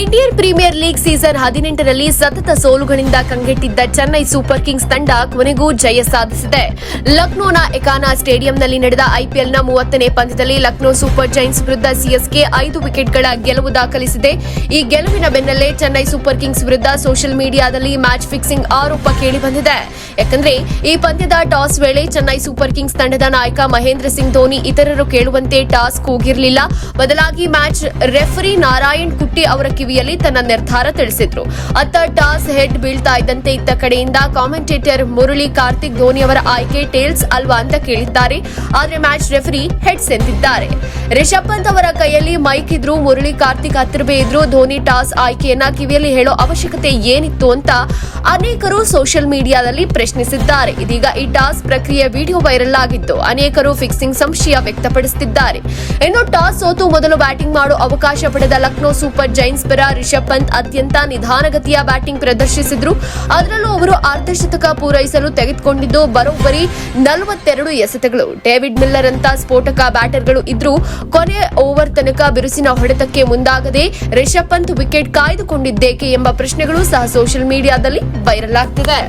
Indian premier league season ಹದಿನೆಂಟರಲ್ಲಿ ಸತತ ಸೋಲುಗಳಿಂದ ಕಂಗೆಟ್ಟಿದ್ದ ಚೆನ್ನೈ ಸೂಪರ್ ಕಿಂಗ್ಸ್ ತಂಡ ಕೊನೆಗೂ ಜಯ ಸಾಧಿಸಿದೆ. ಲಕ್ನೋನ ಎಕಾನಾ ಸ್ಟೇಡಿಯಂನಲ್ಲಿ ನಡೆದ ಐಪಿಎಲ್ನ ಮೂವತ್ತನೇ ಪಂದ್ಯದಲ್ಲಿ ಲಕ್ನೋ ಸೂಪರ್ ಜೈಂಟ್ಸ್ ವಿರುದ್ಧ ಸಿಎಸ್ಕೆ ಐದು ವಿಕೆಟ್ಗಳ ಗೆಲುವು ದಾಖಲಿಸಿದೆ. ಈ ಗೆಲುವಿನ ಬೆನ್ನಲ್ಲೇ ಚೆನ್ನೈ ಸೂಪರ್ ಕಿಂಗ್ಸ್ ವಿರುದ್ಧ ಸೋಷಿಯಲ್ ಮೀಡಿಯಾದಲ್ಲಿ ಮ್ಯಾಚ್ ಫಿಕ್ಸಿಂಗ್ ಆರೋಪ ಕೇಳಿಬಂದಿದೆ. ಯಾಕಂದ್ರೆ ಈ ಪಂದ್ಯದ ಟಾಸ್ ವೇಳೆ ಚೆನ್ನೈ ಸೂಪರ್ ಕಿಂಗ್ಸ್ ತಂಡದ ನಾಯಕ ಮಹೇಂದ್ರ ಸಿಂಗ್ ಧೋನಿ ಇತರರು ಕೇಳುವಂತೆ ಟಾಸ್ ಕೂಗಿರಲಿಲ್ಲ. ಬದಲಾಗಿ ಮ್ಯಾಚ್ ರೆಫರಿ ನಾರಾಯಣ್ ಕುಟ್ಟಿ ಅವರ ಕಿವಿಯಲ್ಲಿ ತನ್ನ ನಿರ್ಧಾರ ತಿಳಿಸಿದ್ರು. ಅತ್ತ ಟಾಸ್ ಹೆಡ್ ಬೀಳ್ತಾ ಇದ್ದಂತೆ ಇತ್ತ ಕಡೆಯಿಂದ ಕಾಮೆಂಟೇಟರ್ ಮುರಳಿ ಕಾರ್ತಿಕ್ ಧೋನಿ ಅವರ ಆಯ್ಕೆ ಟೇಲ್ಸ್ ಅಲ್ವಾ ಅಂತ ಕೇಳಿದ್ದಾರೆ. ಆದ್ರೆ ಮ್ಯಾಚ್ ರೆಫರಿ ಹೆಡ್ಸ್ ಎಂದಿದ್ದಾರೆ ರಿಷಬ್ ಪಂತ್ ಅವರ ಕೈಯಲ್ಲಿ ಮೈಕ್ ಇದ್ರು ಮುರಳಿ ಕಾರ್ತಿಕ್ ಹತ್ತಿರವೇ ಇದ್ರು ಧೋನಿ ಟಾಸ್ ಆಯ್ಕೆಯನ್ನ ಕಿವಿಯಲ್ಲಿ ಹೇಳೋ ಅವಶ್ಯಕತೆ ಏನಿತ್ತು ಅಂತ ಅನೇಕರು ಸೋಷಿಯಲ್ ಮೀಡಿಯಾದಲ್ಲಿ ಪ್ರಶ್ನಿಸಿದ್ದಾರೆ. ಇದೀಗ ಈ ಟಾಸ್ ಪ್ರಕ್ರಿಯೆ ವಿಡಿಯೋ ವೈರಲ್ ಆಗಿದ್ದು ಅನೇಕರು ಫಿಕ್ಸಿಂಗ್ ಸಂಶಯ ವ್ಯಕ್ತಪಡಿಸುತ್ತಿದ್ದಾರೆ ಇನ್ನು ಟಾಸ್ ಸೋತು ಮೊದಲು ಬ್ಯಾಟಿಂಗ್ ಮಾಡೋ ಅವಕಾಶ ಪಡೆದ ಲಕ್ನೋ ಸೂಪರ್ ಜೈನ್ಸ್ ಪರ ರಿಷಬ್ ಪಂತ್ ಅತ್ಯಂತ ನಿಧಾನಗತಿಯ ಬ್ಯಾಟಿಂಗ್ ಪ್ರದರ್ಶಿಸಿದ್ರು. ಅದರಲ್ಲೂ ಅವರು ಅರ್ಧಶತಕ ಪೂರೈಸಲು ತೆಗೆದುಕೊಂಡಿದ್ದು, ಬರೋಬ್ಬರಿ ನಲವತ್ತೆರಡು ಎಸೆತಗಳು. ಡೇವಿಡ್ ಮಿಲ್ಲರ್ ಅಂತ ಸ್ಫೋಟಕ ಬ್ಯಾಟರ್ಗಳು ಇದ್ರೂ ಕೊನೆ ಓವರ್ ತನಕ ಬಿರುಸಿನ ಹೊಡೆತಕ್ಕೆ ಮುಂದಾಗದೆ ರಿಷಬ್ ಪಂತ್ ವಿಕೆಟ್ ಕಾಯ್ದುಕೊಂಡಿದ್ದೇಕೆ ಎಂಬ ಪ್ರಶ್ನೆಗಳು ಸಹ ಸೋಷಿಯಲ್ ಮೀಡಿಯಾದಲ್ಲಿ ವೈರಲ್ ಆಗ್ತಿದೆ.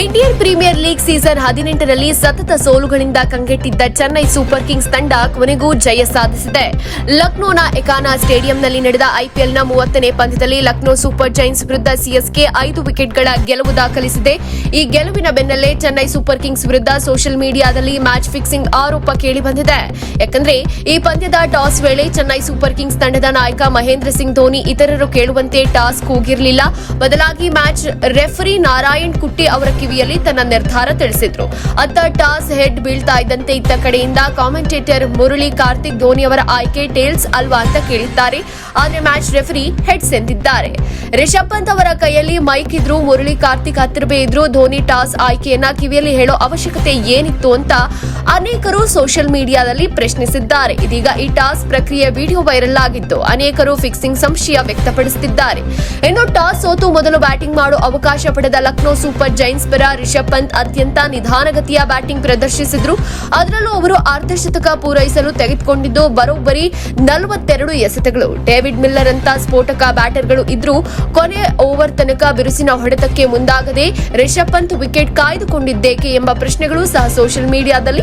ಇಂಡಿಯನ್ ಪ್ರೀಮಿಯರ್ ಲೀಗ್ ಸೀಸನ್ ಹದಿನೆಂಟರಲ್ಲಿ ಸತತ ಸೋಲುಗಳಿಂದ ಕಂಗೆಟ್ಟಿದ್ದ ಚೆನ್ನೈ ಸೂಪರ್ ಕಿಂಗ್ಸ್ ತಂಡ ಕೊನೆಗೂ ಜಯ ಸಾಧಿಸಿದೆ. ಲಕ್ನೋನ ಎಕಾನಾ ಸ್ಟೇಡಿಯಂನಲ್ಲಿ ನಡೆದ ಐಪಿಎಲ್ನ ಮೂವತ್ತನೇ ಪಂದ್ಯದಲ್ಲಿ ಲಕ್ನೋ ಸೂಪರ್ ಜೈನ್ಸ್ ವಿರುದ್ಧ ಸಿಎಸ್ಕೆ ಐದು ವಿಕೆಟ್ಗಳ ಗೆಲುವು ದಾಖಲಿಸಿದೆ. ಈ ಗೆಲುವಿನ ಬೆನ್ನಲ್ಲೇ ಚೆನ್ನೈ ಸೂಪರ್ ಕಿಂಗ್ಸ್ ವಿರುದ್ಧ ಸೋಷಿಯಲ್ ಮೀಡಿಯಾದಲ್ಲಿ ಮ್ಯಾಚ್ ಫಿಕ್ಸಿಂಗ್ ಆರೋಪ ಕೇಳಿಬಂದಿದೆ. ಯಾಕಂದ್ರೆ ಈ ಪಂದ್ಯದ ಟಾಸ್ ವೇಳೆ ಚೆನ್ನೈ ಸೂಪರ್ ಕಿಂಗ್ಸ್ ತಂಡದ ನಾಯಕ ಮಹೇಂದ್ರ ಸಿಂಗ್ ಧೋನಿ ಇತರರು ಕೇಳುವಂತೆ ಟಾಸ್ ಕೂಗಿರಲಿಲ್ಲ. ಬದಲಾಗಿ ಮ್ಯಾಚ್ ರೆಫರಿ ನಾರಾಯಣ್ ಕುಟ್ಟಿ ಅವರ ಕಿವಿಯಲ್ಲಿ ತನ್ನ ನಿರ್ಧಾರ ತಿಳಿಸಿದ್ರು. ಅತ್ತ ಟಾಸ್ ಹೆಡ್ ಬೀಳ್ತಾ ಇದ್ದಂತೆ ಇತ್ತ ಕಡೆಯಿಂದ ಕಾಮೆಂಟೇಟರ್ ಮುರಳಿ ಕಾರ್ತಿಕ್ ಧೋನಿ ಅವರ ಆಯ್ಕೆ ಟೇಲ್ಸ್ ಅಲ್ವಾ ಅಂತ ಕೇಳಿದ್ದಾರೆ. ಆದ್ರೆ ಮ್ಯಾಚ್ ರೆಫರಿ ಹೆಡ್ಸ್ ಎಂದಿದ್ದಾರೆ. ರಿಷಬ್ ಪಂತ್ ಅವರ ಕೈಯಲ್ಲಿ ಮೈಕ್ ಇದ್ರು ಮುರಳಿ ಕಾರ್ತಿಕ್ ಹತ್ತಿರವೇ ಇದ್ರು ಧೋನಿ ಟಾಸ್ ಆಯ್ಕೆಯನ್ನ ಕಿವಿಯಲ್ಲಿ ಹೇಳೋ ಅವಶ್ಯಕತೆ ಏನಿತ್ತು ಅಂತ ಅನೇಕರು ಸೋಷಿಯಲ್ ಮೀಡಿಯಾದಲ್ಲಿ ಪ್ರಶ್ನಿಸಿದ್ದಾರೆ. ಇದೀಗ ಈ ಟಾಸ್ ಪ್ರಕ್ರಿಯೆ ವಿಡಿಯೋ ವೈರಲ್ ಆಗಿದ್ದು, ಅನೇಕರು ಫಿಕ್ಸಿಂಗ್ ಸಂಶಯ ವ್ಯಕ್ತಪಡಿಸುತ್ತಿದ್ದಾರೆ. ಇನ್ನು ಟಾಸ್ ಸೋತು ಮೊದಲು ಬ್ಯಾಟಿಂಗ್ ಮಾಡುವ ಅವಕಾಶ ಪಡೆದ ಲಕ್ನೋ ಸೂಪರ್ ಜೈನ್ಸ್ ಪರ ರಿಷಬ್ ಪಂತ್ ಅತ್ಯಂತ ನಿಧಾನಗತಿಯ ಬ್ಯಾಟಿಂಗ್ ಪ್ರದರ್ಶಿಸಿದ್ರು. ಅದರಲ್ಲೂ ಅವರು ಅರ್ಧಶತಕ ಪೂರೈಸಲು ತೆಗೆದುಕೊಂಡಿದ್ದು, ಬರೋಬ್ಬರಿ ನಲವತ್ತೆರಡು ಎಸೆತಗಳು. ಡೇವಿಡ್ ಮಿಲ್ಲರ್ ಅಂತ ಸ್ಫೋಟಕ ಬ್ಯಾಟರ್ಗಳು ಇದ್ರೂ ಕೊನೆ ಓವರ್ ತನಕ ಬಿರುಸಿನ ಹೊಡೆತಕ್ಕೆ ಮುಂದಾಗದೆ ರಿಷಬ್ ಪಂತ್ ವಿಕೆಟ್ ಕಾಯ್ದುಕೊಂಡಿದ್ದೇಕೆ ಎಂಬ ಪ್ರಶ್ನೆಗಳು ಸಹ ಸೋಷಿಯಲ್ ಮೀಡಿಯಾದಲ್ಲಿ